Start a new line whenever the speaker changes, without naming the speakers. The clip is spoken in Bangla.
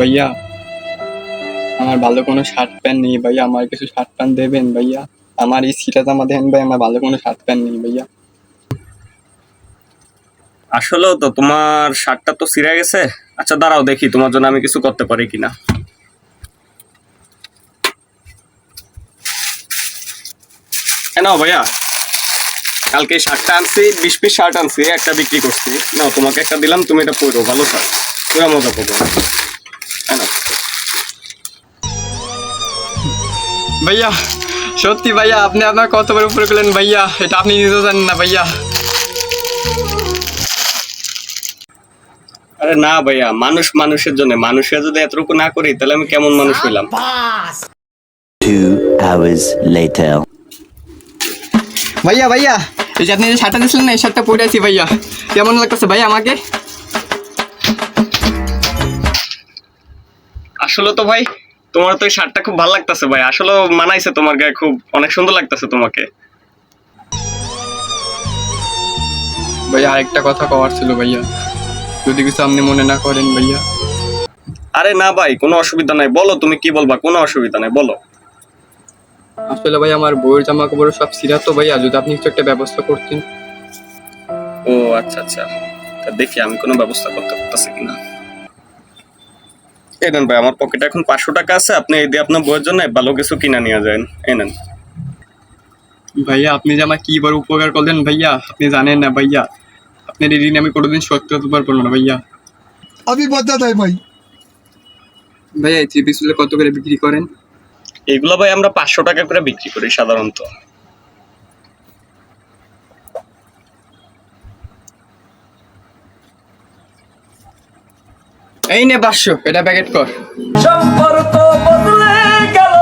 ভাইয়া। আমার ভালো কোনো শার্ট প্যান্ট নেই ভাইয়া, আমার কিছু শার্ট প্যান্ট দেবেন ভাইয়া? আমার এই সিটা জামা দেন ভাই, আমার ভালো কোনো শার্ট প্যান্ট নেই ভাইয়া।
আসলেও তো তোমার শার্টটা তো ছিঁড়ে গেছে। আচ্ছা দাঁড়াও দেখি তোমার জন্য আমি কিছু করতে পারি কিনা। নাও ভাইয়া, কালকে শার্টটা আনছি, বিশ পিস শার্ট আনছি, একটা বিক্রি করছি। নাও, তোমাকে একটা দিলাম, তুমি এটা পরো, ভালো শার্ট পুরো মজা পাবো।
ভাইয়া সত্যি ভাইয়া আপনি আপনার কত বড় উপরে গেলেন ভাইয়া এটা আপনি নিজেও জানেন না ভাইয়া।
আরে না ভাইয়া মানুষ মানুষের জন্য মানুষের যদি এতটুকু না করি তাহলে আমি কেমন মানুষ হইলাম?
Two hours
ভাইয়া ভাইয়া এই যে আপনি যে শার্টটা দিয়েছিলেন না এই শার্টটা পরে আছি ভাইয়া। কেমন লাগতেছে ভাইয়া আমাকে?
আসলে তো ভাই তোমার তো এই শার্টটা খুব ভালো লাগতেছে ভাই। আসলে মানাইছে তোমার গায়ে খুব অনেক সুন্দর লাগতেছে তোমাকে।
ভাইয়া আরেকটা কথা কওয়ার ছিল ভাইয়া। যদি কিছু আপনি মনে না করেন ভাইয়া।
আরে না ভাই কোনো অসুবিধা নাই। বলো তুমি কি বলবা? কোনো অসুবিধা নাই বলো।
আসলে ভাই আমার বইয়ের জামা কাপড় সব সিরা তো ভাইয়া। যদি আপনি কিছু একটা ব্যবস্থা করতেন।
ও আচ্ছা আচ্ছা। তা দেখি আমি কোনো ব্যবস্থা করতে পারতেছি কিনা। এনেন ভাই আমার পকেটে এখন পাঁচশো টাকা আছে আপনি এই দিয়ে আপনার বইয়ের জন্য ভালো কিছু কিনা নিয়ে যান। এনেন
ভাইয়া আপনি যে আমার কীবার উপকার করলেন ভাইয়া আপনি জানেন না ভাইয়া। আপনার এই ঋণ আমি কোনোদিন সত্য উপকার করব না ভাইয়া।
আমি বদলা তাই ভাই।
ভাইয়া এই থ্রি পিসগুলো কত করে বিক্রি করেন?
এগুলো ভাই আমরা পাঁচশো টাকা করে বিক্রি করি সাধারণত।
এই নে পাঁচশো এটা প্যাকেট কর।
সম্পর্ক বদলে গেল।